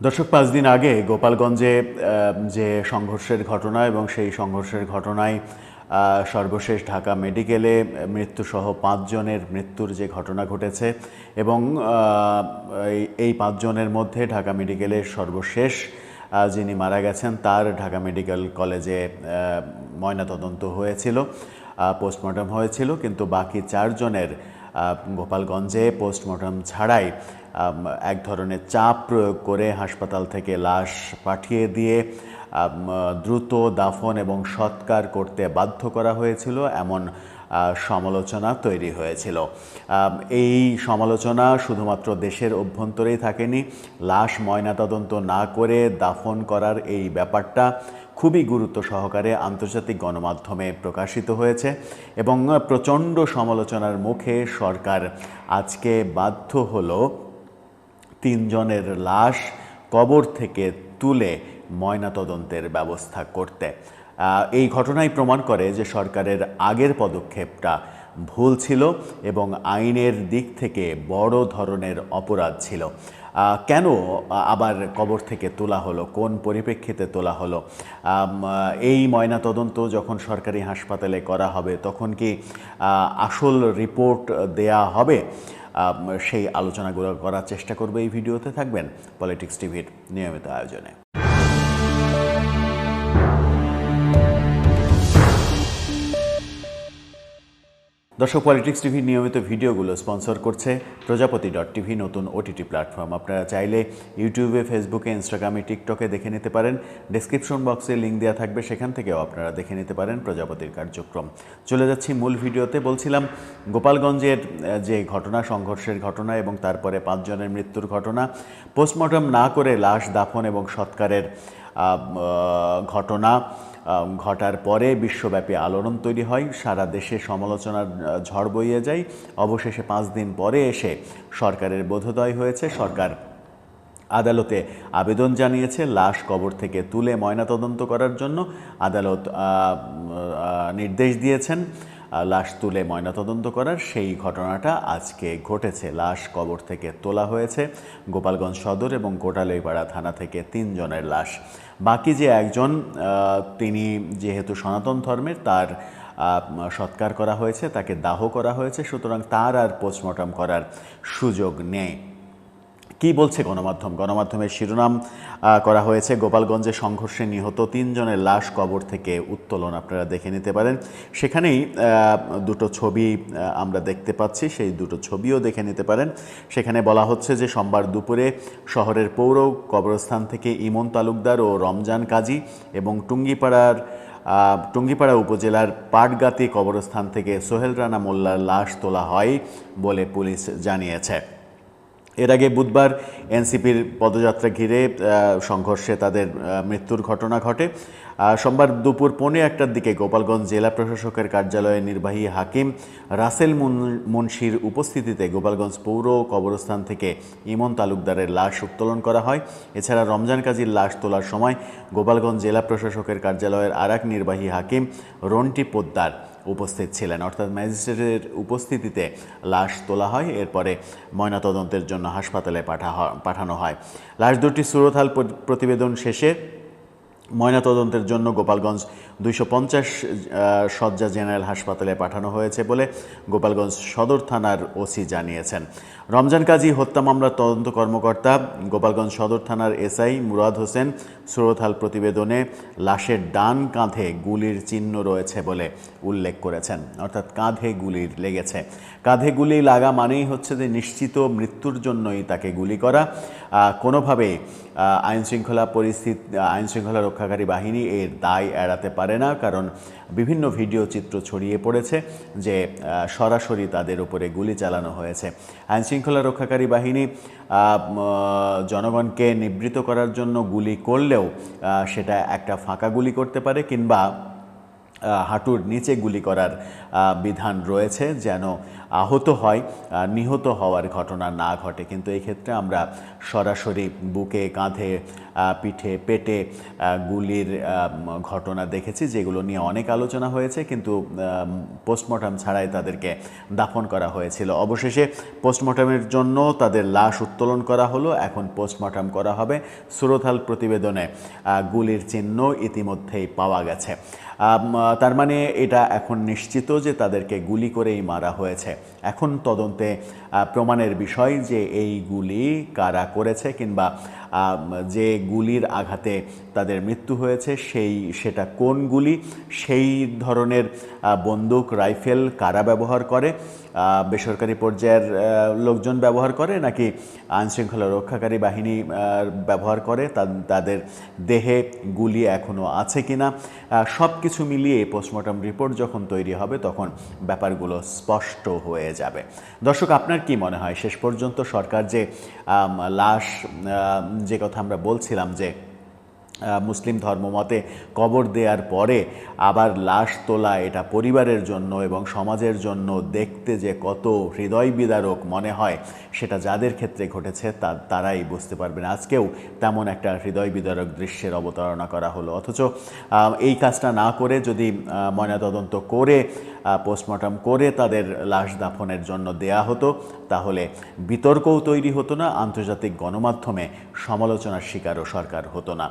দর্শক, পাঁচ দিন আগে গোপালগঞ্জে যে সংঘর্ষের ঘটনা এবং সেই সংঘর্ষের ঘটনায় সর্বশেষ ঢাকা মেডিকেলে মৃত্যুসহ পাঁচজনের মৃত্যুর যে ঘটনা ঘটেছে এবং এই- পাঁচজনের মধ্যে ঢাকা মেডিকেলের সর্বশেষ যিনি মারা গেছেন তার ঢাকা মেডিকেল কলেজে ময়নাতদন্ত হয়েছিল পোস্টমর্টম হয়েছিল, কিন্তু বাকি চারজনের গোপালগঞ্জে পোস্টমর্টম ছাড়াই এক ধরনের চাপ প্রয়োগ করে হাসপাতাল থেকে লাশ পাঠিয়ে দিয়ে দ্রুত, দাফন এবং সৎকার করতে বাধ্য করা হয়েছিল, এমন সমালোচনা তৈরি হয়েছিল। এই সমালোচনা শুধুমাত্র দেশের অভ্যন্তরেই থাকেনি, লাশ, ময়নাতদন্ত না করে দাফন করার এই ব্যাপারটা খুবই গুরুত্ব সহকারে আন্তর্জাতিক গণমাধ্যমে প্রকাশিত হয়েছে এবং প্রচণ্ড সমালোচনার মুখে সরকার আজকে বাধ্য হলো তিনজনের লাশ কবর থেকে তুলে ময়নাতদন্তের ব্যবস্থা করতে। এই ঘটনাই প্রমাণ করে যে সরকারের আগের পদক্ষেপটা ভুল ছিল এবং আইনের দিক থেকে বড় ধরনের অপরাধ ছিল। কেন আবার কবর থেকে তোলা হলো? কোন পরিপ্রেক্ষিতে তোলা হলো? এই ময়নাতদন্ত যখন সরকারি হাসপাতালে করা হবে, তখন কি আসল রিপোর্ট দেয়া হবে? সেই আলোচনাগুলো করার চেষ্টা করবে এই ভিডিওতে। থাকবেন পলিটিক্স টিভির নিয়মিত আয়োজনে। দর্শক পলিটিক্স টিভির নিয়মিত ভিডিওগুলো স্পন্সর করছে প্রজাপতি ডট টিভি নতুন ওটিটি প্ল্যাটফর্ম আপনারা চাইলে ইউটিউবে ফেসবুকে ইনস্টাগ্রামে টিকটকে দেখে নিতে পারেন। ডেসক্রিপশন বক্সে লিঙ্ক দেওয়া থাকবে, সেখান থেকেও আপনারা দেখে নিতে পারেন প্রজাপতির কার্যক্রম। চলে যাচ্ছি মূল ভিডিওতে। বলছিলাম, গোপালগঞ্জের যে ঘটনা, সংঘর্ষের ঘটনা এবং তারপরে পাঁচজনের মৃত্যুর ঘটনা পোস্টমর্টম না করে লাশ দাফন এবং সৎকারের ঘটনা ঘটার পরে বিশ্বব্যাপী আলোড়ন তৈরি হয়, সারা দেশে সমালোচনার ঝড় বইয়ে যায়। অবশেষে পাঁচ দিন পরে এসে সরকারের বোধোদয় হয়েছে, সরকার আদালতে আবেদন জানিয়েছে, লাশ কবর থেকে তুলে ময়নাতদন্ত করার জন্য আদালত নির্দেশ দিয়েছেন। লাশ তুলে ময়নাতদন্ত করার সেই ঘটনাটা আজকে ঘটেছে। লাশ কবর থেকে তোলা হয়েছে গোপালগঞ্জ সদর এবং কোটালইপাড়া থানা থেকে তিনজনের লাশ। বাকি যে একজন তিনি যেহেতু সনাতন ধর্মের, তার সৎকার করা হয়েছে, তাকে দাহ করা হয়েছে, সুতরাং তার আর পোস্টমর্টম করার সুযোগ নেই। কি বলছে গণমাধ্যম? গণমাধ্যমের শিরোনাম করা হয়েছে, গোপালগঞ্জে সংঘর্ষে নিহত তিনজনের লাশ কবর থেকে উত্তোলন আপনারা দেখে নিতে পারেন। সেখানেই দুটো ছবি আমরা দেখতে পাচ্ছি, সেই দুটো ছবিও দেখে নিতে পারেন। সেখানে বলা হচ্ছে যে সোমবার দুপুরে শহরের পৌর কবরস্থান থেকে ইমন তালুকদার ও রমজান কাজী এবং টুঙ্গিপাড়ার টুঙ্গিপাড়া উপজেলার পাটগাতি কবরস্থান থেকে সোহেল রানা মোল্লার লাশ তোলা হয় বলে পুলিশ জানিয়েছে। এর আগে বুধবার এনসিপির পদযাত্রা ঘিরে সংঘর্ষে তাদের মৃত্যুর ঘটনা ঘটে। সোমবার দুপুর পৌনে একটার দিকে গোপালগঞ্জ জেলা প্রশাসকের কার্যালয়ে নির্বাহী হাকিম রাসেল মুন- মুন্সির উপস্থিতিতে গোপালগঞ্জ পৌর কবরস্থান থেকে ইমন তালুকদারের লাশ উত্তোলন করা হয়। এছাড়া রমজান কাজীর লাশ তোলার সময় গোপালগঞ্জ জেলা প্রশাসকের কার্যালয়ের আরেক নির্বাহী হাকিম রন্টি পোদ্দার। উপস্থিত ছিলেন। অর্থাৎ ম্যাজিস্ট্রেটের উপস্থিতিতে লাশ তোলা হয়, এরপরে ময়নাতদন্তের জন্য হাসপাতালে পাঠা পাঠানো হয়। লাশ দুটি সুরতহাল প্রতিবেদন শেষে ময়নাতদন্তের জন্য গোপালগঞ্জ দুইশো পঞ্চাশ শয্যা জেনারেল হাসপাতালে পাঠানো হয়েছে বলে গোপালগঞ্জ সদর থানার ওসি জানিয়েছেন। রমজান কাজী হত্যা মামলার তদন্ত কর্মকর্তা, গোপালগঞ্জ সদর থানার এসআই মুরাদ হোসেন সুরতহাল প্রতিবেদনে লাশের ডান কাঁধে গুলির চিহ্ন রয়েছে বলে উল্লেখ করেছেন। অর্থাৎ কাঁধে গুলির লেগেছে। কাঁধে গুলি লাগা মানেই হচ্ছে যে নিশ্চিত মৃত্যুর জন্যই তাকে গুলি করা। কোনোভাবেই আইন শৃঙ্খলা পরিস্থিতি আইন শৃঙ্খলা রক্ষাকারী বাহিনী এর দায় এড়াতে পারে না, কারণ বিভিন্ন ভিডিও চিত্র ছড়িয়ে পড়েছে যে সরাসরি তাদের উপরে গুলি চালানো হয়েছে। আইন শৃঙ্খলা রক্ষাকারী বাহিনী জনগণকে নিবৃত করার জন্য গুলি করলেও সেটা একটা ফাঁকা গুলি করতে পারে, কিংবা হাঁটুর নিচে গুলি করার বিধান রয়েছে যেন আহত হয় নিহত হওয়ার ঘটনা না ঘটে। কিন্তু ক্ষেত্রে আমরা সরাসরি বুকে, কাঁধে পিঠে, পেটে গুলির ঘটনা দেখেছি যেগুলো নিয়ে অনেক আলোচনা হয়েছে। কিন্তু পোস্টমর্টম ছাড়াই তাদেরকে দাফন করা হয়েছিল। অবশেষে পোস্টমর্টমের জন্য তাদের লাশ উত্তোলন করা হলো। এখন পোস্টমর্টম করা হবে। সুরথাল প্রতিবেদনে গুলির চিহ্ন ইতিমধ্যেই পাওয়া গেছে। তার মানে এটা এখন নিশ্চিত যে তাদেরকে গুলি করেই মারা হয়েছে। এখন তদন্তে প্রমাণের বিষয় যে এই গুলি কারা করেছে কিংবা যে গুলির আঘাতে তাদের মৃত্যু হয়েছে, সেই, সেটা কোন গুলি? সেই ধরনের বন্দুক, রাইফেল কারা ব্যবহার করে? বেসরকারি পর্যায়ের লোকজন ব্যবহার করে নাকি আইনশৃঙ্খলা রক্ষাকারী বাহিনী ব্যবহার করে? তাদের দেহে গুলি এখনও আছে কি না সব কিছু মিলিয়ে পোস্টমর্টম রিপোর্ট যখন তৈরি হবে, তখন ব্যাপারগুলো স্পষ্ট হয়ে যাবে। দর্শক, আপনার কি মনে হয়? শেষ পর্যন্ত সরকার যে লাশ যে কথা আমরা বলছিলাম যে মুসলিম ধর্মমতে কবর দেওয়ার পরে আবার লাশ তোলা এটা পরিবারের জন্য এবং সমাজের জন্য দেখতে যে কত হৃদয় বিদারক মনে হয়, সেটা যাদের ক্ষেত্রে ঘটেছে তা, তারাই বুঝতে পারবেন। আজকেও তেমন একটা হৃদয় বিদারক দৃশ্যের অবতারণা করা হলো। অথচ এই কাজটা না করে যদি ময়নাতদন্ত করে পোস্টমর্টম করে তাদের লাশ দাফনের জন্য দেয়া হতো। তাহলে বিতর্কও তৈরি হতো না, আন্তর্জাতিক গণমাধ্যমে সমালোচনার শিকারও সরকার হতো না।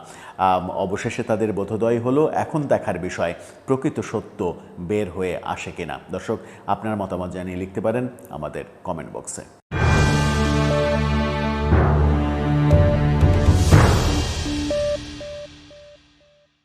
অবশেষে তাদের বোধোদয় হলো, এখন দেখার বিষয়, প্রকৃত সত্য বের হয়ে আসে কিনা। দর্শক, আপনার মতামত জানিয়ে লিখতে পারেন আমাদের কমেন্ট বক্সে